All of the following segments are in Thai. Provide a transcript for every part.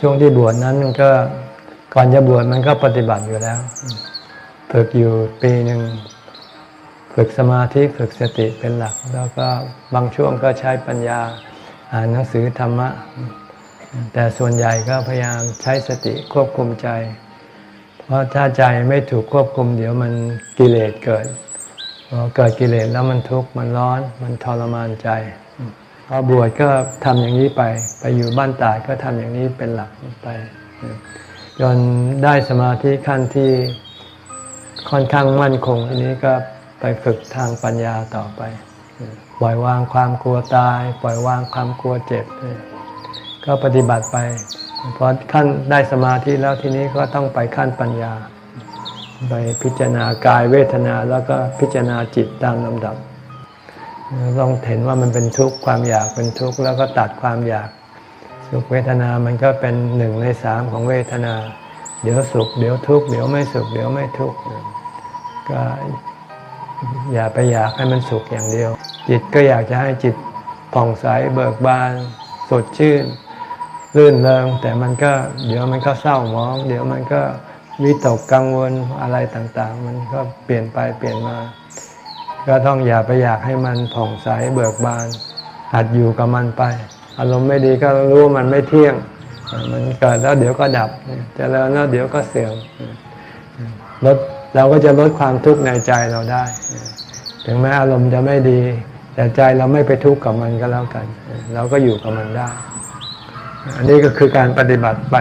ช่วงที่บวชนั้นมันก็ก่อนจะบวชมันก็ปฏิบัติอยู่แล้ว ฝึกอยู่ปีหนึ่งฝึกสมาธิฝึกสติเป็นหลัก แล้วก็บางช่วงก็ใช้ปัญญาอ่านหนังสือธรรมะ แต่ส่วนใหญ่ก็พยายามใช้สติควบคุมใจ เพราะถ้าใจไม่ถูกควบคุม เดี๋ยวมันกิเลสเกิดพอเกิดกิเลสแล้วมันทุกข์มันร้อนมันทรมานใจ พอบวชก็ทำอย่างนี้ไป ไปอยู่บ้านตายก็ทำอย่างนี้เป็นหลักไป จนได้สมาธิขั้นที่ค่อนข้างมั่นคงทีนี้ก็ไปฝึกทางปัญญาต่อไป ปล่อยวางความกลัวตาย ปล่อยวางความกลัวเจ็บ ก็ปฏิบัติไปพอขั้นได้สมาธิแล้วทีนี้ก็ต้องไปขั้นปัญญา ไปพิจารณากายเวทนาแล้วก็พิจารณาจิตตามลำดับ ต้องเห็นว่ามันเป็นทุกข์ความอยากเป็นทุกข์แล้วก็ตัดความอยากสุขเวทนามันก็เป็นหนึ่งในสามของเวทนา เดี๋ยวสุข เดี๋ยวทุกข์เดี๋ยวไม่สุข เดี๋ยวไม่ทุกข์ก็อย่าไปอยากให้มันสุขอย่างเดียว จิตก็อยากจะให้จิตผ่องใสเบิกบาน สดชื่น รื่นเริงแต่มันก็เดี๋ยวมันก็เศร้าหมอง เดี๋ยวมันก็วิตกกังวลอะไรต่างๆ มันก็เปลี่ยนไปเปลี่ยนมา ก็ต้องอย่าไปอยากให้มันผ่องใสเบิกบาน หัดอยู่กับมันไป อารมณ์ไม่ดีก็รู้ว่ามันไม่เที่ยง มันเกิดแล้วเดี๋ยวก็ดับเจริญแล้วเดี๋ยวก็เสื่อมลดเราก็จะลดความทุกข์ในใจเราได้ ถึงแม้อารมณ์จะไม่ดี แต่ใจเราไม่ไปทุกข์กับมันก็แล้วกัน เราก็อยู่กับมันได้ อันนี้ก็คือการปฏิบัติไป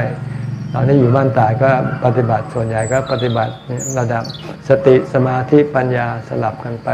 ตอนที่อยู่บ้านตายก็ปฏิบัติส่วนใหญ่ก็ปฏิบัติระดับสติสมาธิปัญญาสลับกันไป